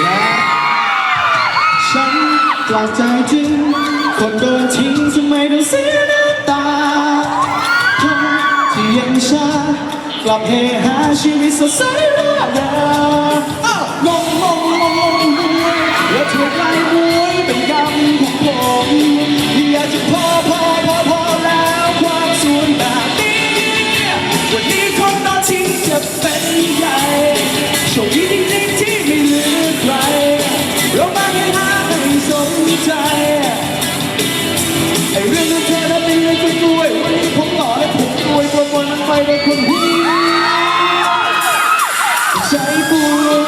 และฉันกล้กใจจริง คนโดนทิ้งทำไมต้องเสียน้ำตาคนที่ยังชากลับเฮฮาชีวิตสดใสร่าเริงงงงงงง ใจไอ้เรื่องของเธอนั้นเป็นเรื่องกล้วยวันนี้ผมหล่อและผมรวยประมวลมันไปในคนเดียวใจปวด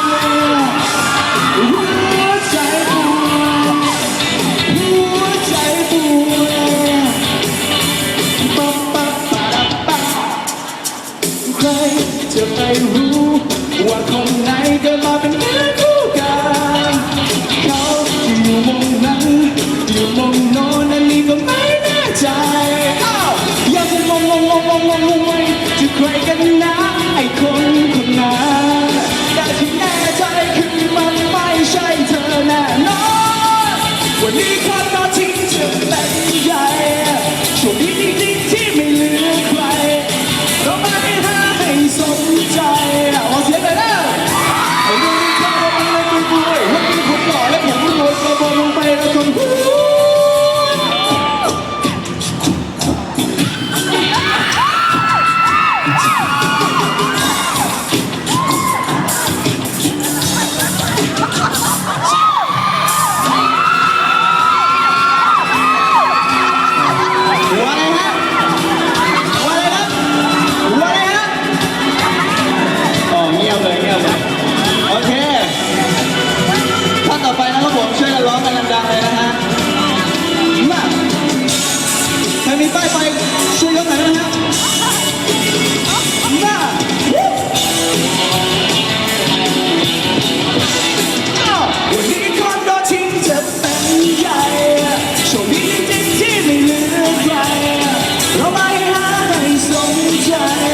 หัวใจปวดหัวใจปวดใครจะไปรู้ว่าคนไหนเกิดมาเป็น งงงงงงงจะใครกันนะ time.